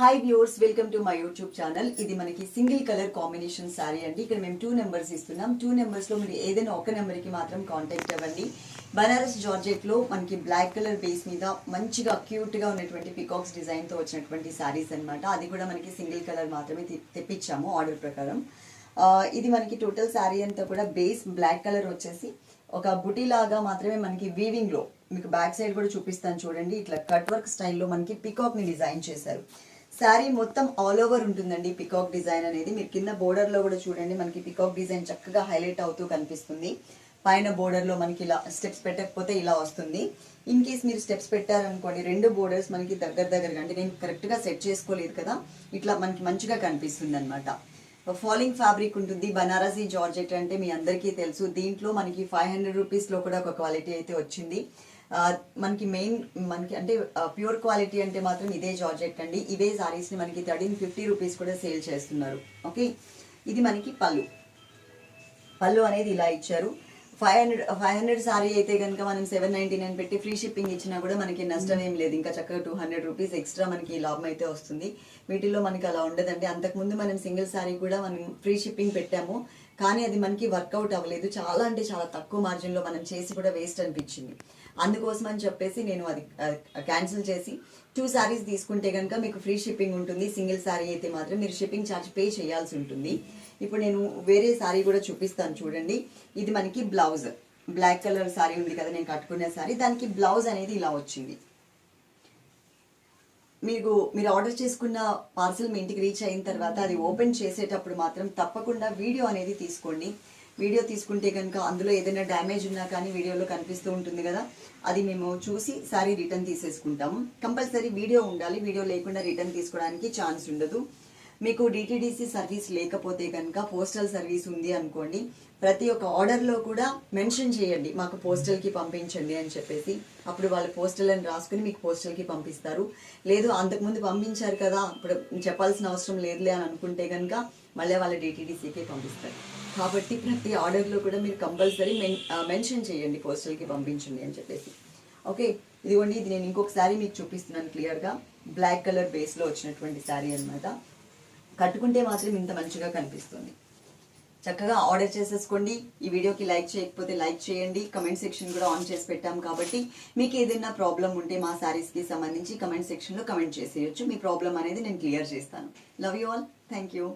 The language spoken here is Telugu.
Hi viewers welcome to my YouTube channel ఇది మనకి సింగిల్ కలర్ కాంబినేషన్ శారీ అండి. ఇక్కడ మేము టూ నెంబర్స్ ఇస్తున్నాం. టూ నెంబర్స్లో మీరు ఏదైనా ఒక నెంబర్కి మాత్రం కాంటాక్ట్ అవ్వండి. బనారస్ జార్జెట్లో మనకి బ్లాక్ కలర్ బేస్ మీద మంచిగా క్యూట్గా ఉన్నటువంటి పికాక్స్ డిజైన్తో వచ్చినటువంటి శారీస్ అనమాట అది కూడా మనకి సింగిల్ కలర్ మాత్రమే తె- తెప్పించాము ఆర్డర్ ప్రకారం. ఇది మనకి టోటల్ శారీ అంతా కూడా బేస్ బ్లాక్ కలర్ వచ్చేసి ఒక బుటీ లాగా మాత్రమే మనకి వీవింగ్లో మీకు బ్యాక్ సైడ్ కూడా చూపిస్తాను చూడండి. ఇట్లా కట్ వర్క్ స్టైల్లో మనకి పికాక్ని డిజైన్ చేశారు. శారీ మొత్తం ఆల్ ఓవర్ ఉంటుందండి. పికాక్ డిజైన్ అనేది. మీరు కింద బోర్డర్లో కూడా చూడండి మనకి పికాక్ డిజైన్ చక్కగా హైలైట్ అవుతూ కనిపిస్తుంది. పైన బోర్డర్లో మనకి ఇలా స్టెప్స్ పెట్టకపోతే ఇలా వస్తుంది. ఇన్ కేస్ మీరు స్టెప్స్ పెట్టారనుకోండి రెండు బోర్డర్స్ మనకి దగ్గర దగ్గరగా అంటే నేను కరెక్ట్గా సెట్ చేసుకోలేదు కదా ఇట్లా మనకి మంచిగా కనిపిస్తుంది అనమాట ఫాలింగ్ ఫ్యాబ్రిక్ ఉంటుంది. బనారసీ జార్జెట్ అంటే మీ అందరికీ తెలుసు. దీంట్లో మనకి ఫైవ్ హండ్రెడ్ రూపీస్లో కూడా ఒక క్వాలిటీ అయితే వచ్చింది. మనకి మెయిన్ మనకి అంటే ప్యూర్ క్వాలిటీ అంటే మాత్రం ఇదే జార్జెట్ అండి. ఇవే సారీస్ని మనకి థర్టీన్ ఫిఫ్టీ రూపీస్ కూడా సేల్ చేస్తున్నారు. ఓకే? ఇది మనకి పళ్ళు. పళ్ళు అనేది ఇలా ఇచ్చారు. Five hundred five hundred sari అయితే కనుక మనం సెవెన్ నైన్టీ నైన్ పెట్టి ఫ్రీ షిప్పింగ్ ఇచ్చినా కూడా మనకి నష్టం ఏం లేదు. ఇంకా చక్కగా టూ హండ్రెడ్ రూపీస్ ఎక్స్ట్రా మనకి లాభం అయితే వస్తుంది. వీటిల్లో మనకి అలా ఉండదండి. అంతకుముందు మనం సింగిల్ సారీ కూడా మనం ఫ్రీ షిప్పింగ్ పెట్టాము. కానీ అది మనకి వర్కౌట్ అవ్వలేదు. చాలా అంటే చాలా తక్కువ మార్జిన్లో మనం చేసి కూడా వేస్ట్ అనిపించింది. అందుకోసం అని చెప్పేసి నేను అది క్యాన్సిల్ చేసి టూ శారీస్ తీసుకుంటే కనుక మీకు ఫ్రీ షిప్పింగ్ ఉంటుంది. సింగిల్ శారీ అయితే మాత్రం మీరు షిప్పింగ్ ఛార్జ్ పే చేయాల్సి ఉంటుంది. ఇప్పుడు నేను వేరే శారీ కూడా చూపిస్తాను చూడండి. ఇది మనకి బ్లౌజ్ బ్లాక్ కలర్ శారీ ఉంది కదా నేను కట్టుకునే శారీ దానికి బ్లౌజ్ అనేది ఇలా వచ్చింది. మీకు మీరు ఆర్డర్ చేసుకున్న పార్సల్ మీ ఇంటికి రీచ్ అయిన తర్వాత అది ఓపెన్ చేసేటప్పుడు మాత్రం తప్పకుండా వీడియో అనేది తీసుకోండి. వీడియో తీసుకుంటే కనుక అందులో ఏదైనా డ్యామేజ్ ఉన్నా కానీ వీడియోలో కనిపిస్తూ ఉంటుంది కదా అది మేము చూసి సారీ రిటర్న్ తీసేసుకుంటాము. కంపల్సరీ వీడియో ఉండాలి. వీడియో లేకుండా రిటర్న్ తీసుకోవడానికి ఛాన్స్ ఉండదు. మీకు డిటిడిసి సర్వీస్ లేకపోతే కనుక పోస్టల్ సర్వీస్ ఉంది అనుకోండి ప్రతి ఒక్క ఆర్డర్లో కూడా మెన్షన్ చేయండి మాకు పోస్టల్కి పంపించండి అని చెప్పేసి. అప్పుడు వాళ్ళు పోస్టల్ అని రాసుకుని మీకు పోస్టల్కి పంపిస్తారు. లేదు అంతకుముందు పంపించారు కదా ఇప్పుడు చెప్పాల్సిన అవసరం లేదులే అని అనుకుంటే కనుక మళ్ళీ వాళ్ళ డిటిడిసికి పంపిస్తారు. కాబట్టి ప్రతి ఆర్డర్లో కూడా మీరు కంపల్సరీ మెన్ మెన్షన్ చేయండి పోస్టల్కి పంపించండి అని చెప్పేసి. ఓకే ఇదిగోండి ఇది నేను ఇంకొక శారీ మీకు చూపిస్తున్నాను క్లియర్గా బ్లాక్ కలర్ బేస్లో వచ్చినటువంటి శారీ అన్నమాట. కట్టుకుంటే మాత్రం ఇంత మంచిగా కనిపిస్తుంది. చక్కగా ఆర్డర్ చేసేసుకోండి. ఈ వీడియోకి లైక్ చేయకపోతే లైక్ చేయండి. కమెంట్ సెక్షన్ కూడా ఆన్ చేసి పెట్టాం కాబట్టి మీకు ఏదైనా ప్రాబ్లం ఉంటే మా శారీస్కి సంబంధించి కమెంట్ సెక్షన్లో కమెంట్ చేసేయచ్చు. మీ ప్రాబ్లం అనేది నేను క్లియర్ చేస్తాను. Love you all thank you